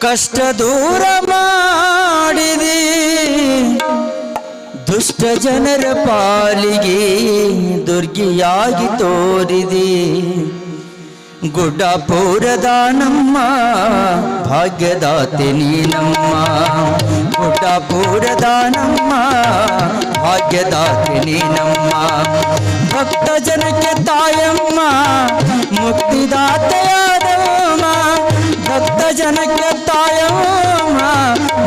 ಕಷ್ಟ ದೂರ ಮಾಡಿದಿ. ದುಷ್ಟ ಜನರ ಪಾಲಿಗೆ ದುರ್ಗಿಯಾಗಿ ತೋರಿದಿ. ಗುಡ್ಡಪುರದ ನಮ್ಮ ಭಾಗ್ಯದಾತೆ ನೀನಮ್ಮ. ಗುಡ್ಡಪುರದ ನಮ್ಮ ಭಾಗ್ಯದಾತೆ ನೀನಮ್ಮ. ಭಕ್ತ ಜನಕ್ಕೆ ತಾಯಮ್ಮ भजन के तायमा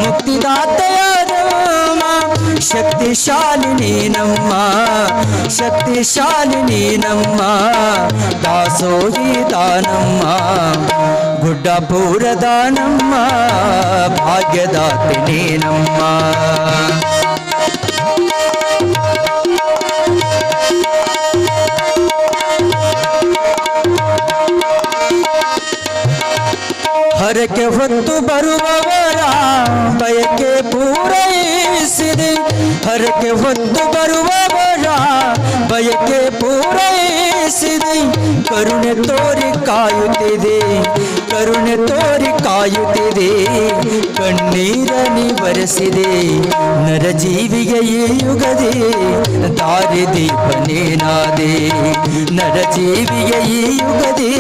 मुक्तिदातया शक्तिशालिनी नम्मा शक्तिशालिनी नम्मा दासोहि दानम्मा गुड्डपूरदानम्मा भाग्यदातिनी नम्मा हर के वंतु बरुवरा के पूरे सिर। हर के वंतु बरुवा ಕರುಣೆ ತೋರಿ ಕಾಯುತ್ತಿದೆ ಕರುಣೆ ತೋರಿ ಕಾಯುತ್ತಿದೆ ಕಣ್ಣೀರ ನಿವರಿಸಿದೆ ನರಜೀವಿಗೆ ಈ ಯುಗದೆ ದಾರಿ ದೀಪ ನೀನಾದೆ ನರಜೀವಿಗೆ ಈ ಯುಗದೆ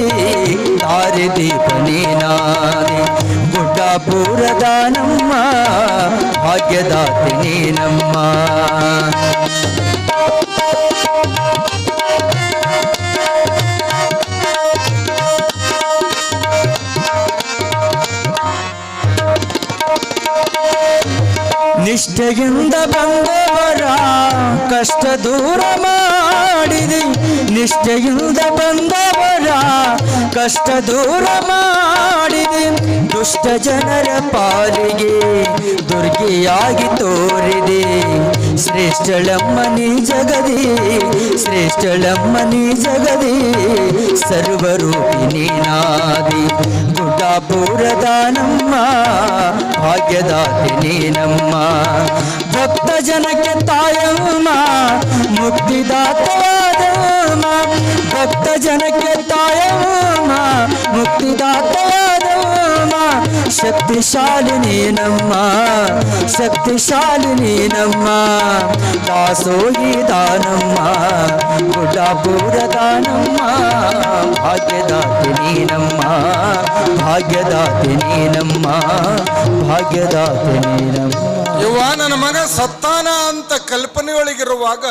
ದಾರಿ ದೀಪ ನೀನಾದೆ ಗುಡ್ಡಪುರದ ನಮ್ಮ ಭಾಗ್ಯದಾತೆ ನೀನಮ್ಮ ನಿಷ್ಠೆಯಿಂದ ಬಂದವರ ಕಷ್ಟ ದೂರ ಮಾಡಿದೆ. ನಿಷ್ಠೆಯಿಂದ ಬಂದವರ ಕಷ್ಟ ದೂರ ಮಾಡಿದೆ. ದುಷ್ಟ ಜನರ ಪಾಲಿಗೆ ದುರ್ಗಿಯಾಗಿ ತೋರಿದೆ. ಶ್ರೇಷ್ಠಳಮ್ಮನಿ ಜಗದಿ ಶ್ರೇಷ್ಠಳಮ್ಮನಿ ಜಗದಿ ಸರ್ವರೂಪಿಣಿ ನಾದಿ ಗುಡ್ಡಾಪುರದ ನಮ್ಮ ಭಾಗ್ಯದಾತೆ ನೀನಮ್ಮ ಭಕ್ತ ಜನಕ್ಕೆ ತಾಯಮ್ಮ ಮುಕ್ತಿದಾತೆಯಾದಮ್ಮ ಭಕ್ತ ಜನಕ್ಕೆ ಶಕ್ತಿಶಾಲಿನಿ ನಮ್ಮ ಶಕ್ತಿಶಾಲಿನಿ ನಮ್ಮ, ದಾಸೋಹಿ ದಾನಮ್ಮ ಗುಡಾಪುರ ದಾನಮ್ಮ ಭಾಗ್ಯದಾತಿನಿ ನಮ್ಮ, ಭಾಗ್ಯದಾತಿನಿ ನೀನಮ್ಮ ಭಾಗ್ಯದಾತಿನಿ ನಮ್ಮ. ಯುವ ನನ್ನ ಮಗ ಸತ್ತಾನ ಅಂತ ಕಲ್ಪನೆಯೊಳಗಿರುವಾಗ